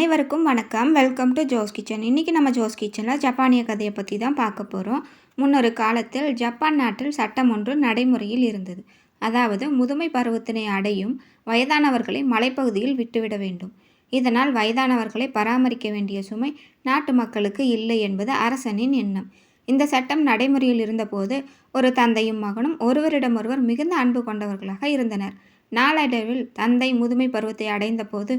அனைவருக்கும் வணக்கம். Welcome to Jose kitchen இன்றைக்கி நம்ம ஜோஸ் கிச்சனில் ஜப்பானிய கதையை பற்றி தான் பார்க்க போகிறோம் முன்னொரு காலத்தில் ஜப்பான் நாட்டில் சட்டம் ஒன்று நடைமுறையில் இருந்தது. அதாவது முதுமை பருவத்தினை அடையும் வயதானவர்களை மலைப்பகுதியில் விட்டுவிட வேண்டும். இதனால் வயதானவர்களை பராமரிக்க வேண்டிய சுமை நாட்டு மக்களுக்கு இல்லை என்பது அரசனின் எண்ணம். இந்த சட்டம் நடைமுறையில் இருந்தபோது ஒரு தந்தையும் மகனும் ஒருவரிடம் ஒருவர் மிகுந்த அன்பு கொண்டவர்களாக இருந்தனர். நாளடைவில் தந்தை முதுமை பருவத்தை அடைந்தபோது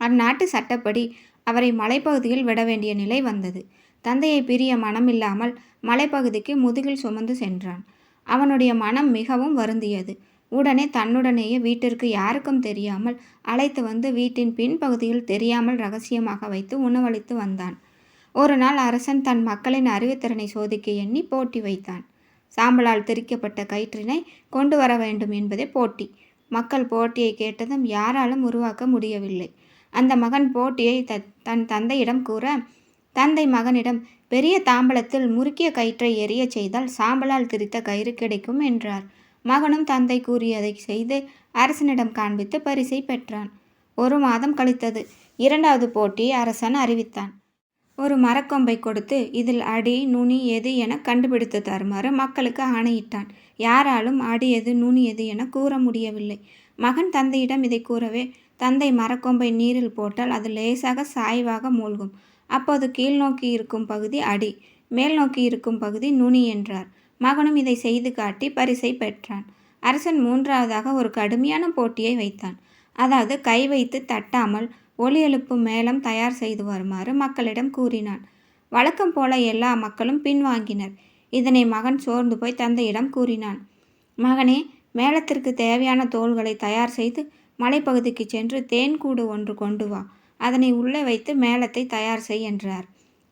அந்நாட்டு சட்டப்படி அவரை மலைப்பகுதியில் விட வேண்டிய நிலை வந்தது. தந்தையை பிரிய மனமில்லாமல் மலைப்பகுதிக்கு முதுகில் சுமந்து சென்றான். அவனுடைய மனம் மிகவும் வருந்தியது. உடனே தன்னுடனேயே வீட்டிற்கு யாருக்கும் தெரியாமல் அழைத்து வந்து வீட்டின் பின்பகுதியில் தெரியாமல் ரகசியமாக வைத்து உணவளித்து வந்தான். ஒரு நாள் அரசன் தன் மக்களின் அறிவுத்திறனை சோதிக்க எண்ணி போட்டி வைத்தான். சாம்பலால் திரிக்கப்பட்ட கயிற்றினை கொண்டு வர வேண்டும் என்பதே போட்டி. மக்கள் போட்டியை கேட்டதும் யாராலும் உருவாக்க முடியவில்லை. அந்த மகன் போட்டியை த தன் தந்தையிடம் கூற தந்தை மகனிடம் பெரிய தாம்பலத்தில் முறுக்கிய கயிற்றை எரிய செய்தால் சாம்பலால் திரித்த கயிறு கிடைக்கும் என்றார். மகனும் தந்தை கூறியதை செய்து அரசனிடம் காண்பித்து பரிசை பெற்றான். ஒரு மாதம் கழித்தது. இரண்டாவது போட்டியை அரசன் அறிவித்தான். ஒரு மரக்கொம்பை கொடுத்து இதில் அடி நுனி எது என கண்டுபிடித்து தருமாறு மக்களுக்கு ஆணையிட்டான். யாராலும் அடி எது நுனி எது என கூற முடியவில்லை மகன் தந்தையிடம் இதை கூறவே தந்தை மரக்கொம்பை நீரில் போட்டால் அது லேசாக சாய்வாக மூழ்கும். அப்போது கீழ் நோக்கி இருக்கும் பகுதி அடி மேல் நோக்கி இருக்கும் பகுதி நுனி என்றார். மகனும் இதை செய்து காட்டி பரிசை பெற்றான். அரசன் மூன்றாவதாக ஒரு கடுமையான போட்டியை வைத்தான். அதாவது கை வைத்து தட்டாமல் ஒலி எழுப்பும் மேளம் தயார் செய்து வருமாறு மக்களிடம் கூறினான். வழக்கம் போல எல்லா மக்களும் பின்வாங்கினர். இதனை மகன் சோர்ந்து போய் தந்தையிடம் கூறினான். மகனே மேளத்திற்கு தேவையான தோள்களை தயார் செய்து மலைப்பகுதிக்கு சென்று தேன்கூடு ஒன்று கொண்டு வா. அதனை உள்ளே வைத்து மேளத்தை தயார் செய் என்றார்.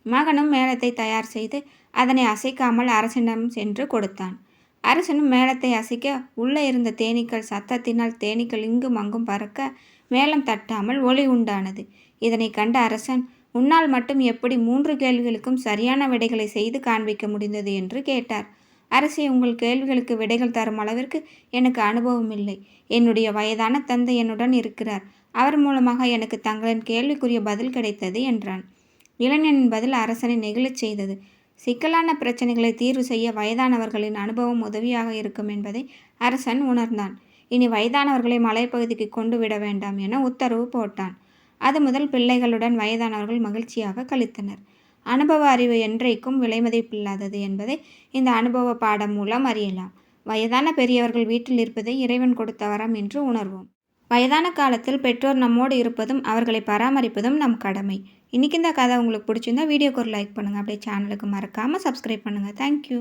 மகனும் மேளத்தை தயார் செய்து அதனை அசைக்காமல் அரசனிடம் சென்று கொடுத்தான். அரசனும் மேளத்தை அசைக்க உள்ளே இருந்த தேனீக்கள் சத்தத்தினால் தேனீக்கள் இங்கும் அங்கும் பறக்க மேளம் தட்டாமல் ஒளி உண்டானது. இதனை கண்ட அரசன் உன்னால் மட்டும் எப்படி மூன்று கேள்விகளுக்கும் சரியான விடைகளை செய்து காண்பிக்க முடிந்தது? என்று கேட்டார். அரசே உங்கள் கேள்விகளுக்கு விடைகள் தரும் அளவிற்கு எனக்கு அனுபவம் இல்லை. என்னுடைய வயதான தந்தை என்னுடன் இருக்கிறார். அவர் மூலமாக எனக்கு தங்களின் கேள்விக்குரிய பதில் கிடைத்தது என்றான். இளைஞனின் பதில் அரசனை நெகிழச் செய்தது. சிக்கலான பிரச்சனைகளை தீர்வு செய்ய வயதானவர்களின் அனுபவம் உதவியாக இருக்கும் என்பதை அரசன் உணர்ந்தான். இனி வயதானவர்களை மலைப்பகுதிக்கு கொண்டு விட வேண்டாம் என உத்தரவு போட்டான். அது முதல் பிள்ளைகளுடன் வயதானவர்கள் மகிழ்ச்சியாக கழித்தனர். அனுபவ அறிவு என்றைக்கும் விலைமதிப்பில்லாதது என்பதை இந்த அனுபவ பாடம் மூலம் அறியலாம். வயதான பெரியவர்கள் வீட்டில் இருப்பதை இறைவன் கொடுத்த வரம் என்று உணர்வோம். வயதான காலத்தில் பெற்றோர் நம்மோடு இருப்பதும் அவர்களை பராமரிப்பதும் நம் கடமை. இன்றைக்கி இந்த கதை உங்களுக்கு பிடிச்சிருந்தா வீடியோக்கு ஒரு லைக் பண்ணுங்கள் அப்படியே சேனலுக்கு மறக்காமல் சப்ஸ்கிரைப் பண்ணுங்கள் தேங்க்யூ